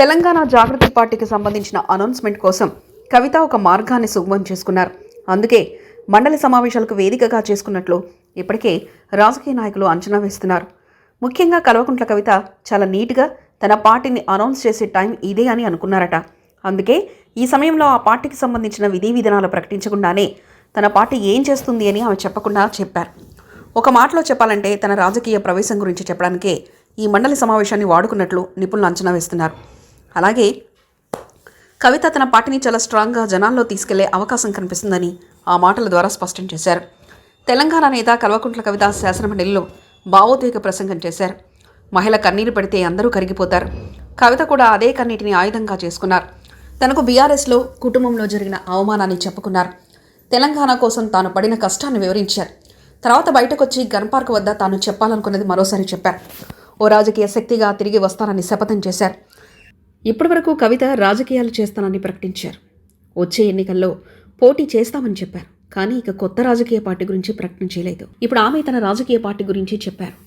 తెలంగాణ జాగృతి పార్టీకి సంబంధించిన అనౌన్స్మెంట్ కోసం కవిత ఒక మార్గాన్ని సుగమం చేసుకున్నారు. అందుకే మండలి సమావేశాలకు వేదికగా చేసుకున్నట్లు ఇప్పటికే రాజకీయ నాయకులు అంచనా వేస్తున్నారు. ముఖ్యంగా కల్వకుంట్ల కవిత చాలా నీట్గా తన పార్టీని అనౌన్స్ చేసే టైం ఇదే అని అనుకున్నారట. అందుకే ఈ సమయంలో ఆ పార్టీకి సంబంధించిన విధి విధానాలు ప్రకటించకుండానే తన పార్టీ ఏం చేస్తుంది అని ఆమె చెప్పకుండా చెప్పారు. ఒక మాటలో చెప్పాలంటే తన రాజకీయ ప్రవేశం గురించి చెప్పడానికే ఈ మండలి సమావేశాన్ని వాడుకున్నట్లు నిపుణులు అంచనా వేస్తున్నారు. అలాగే కవిత తన పార్టీని చాలా స్ట్రాంగ్గా జనాల్లో తీసుకెళ్ళే అవకాశం కనిపిస్తుందని ఆ మాటల ద్వారా స్పష్టం చేశారు. తెలంగాణ నేత కల్వకుంట్ల కవిత శాసనమండలిలో భావోద్వేగ ప్రసంగం చేశారు. మహిళ కన్నీరు పెడితే అందరూ కరిగిపోతారు. కవిత కూడా అదే కన్నీటిని ఆయుధంగా చేసుకున్నారు. తనకు బీఆర్ఎస్లో కుటుంబంలో జరిగిన అవమానాన్ని చెప్పుకున్నారు. తెలంగాణ కోసం తాను పడిన కష్టాన్ని వివరించారు. తర్వాత బయటకొచ్చి గన్ పార్క్ వద్ద తాను చెప్పాలనుకున్నది మరోసారి చెప్పారు. ఓ రాజకీయ శక్తిగా తిరిగి వస్తానని శపథం చేశారు. ఇప్పటివరకు కవిత రాజకీయాలు చేస్తానని ప్రకటించారు. వచ్చే ఎన్నికల్లో పోటీ చేస్తామని చెప్పారు. కానీ ఇక కొత్త రాజకీయ పార్టీ గురించి ప్రకటన చేయలేదు. ఇప్పుడు ఆమె తన రాజకీయ పార్టీ గురించి చెప్పారు.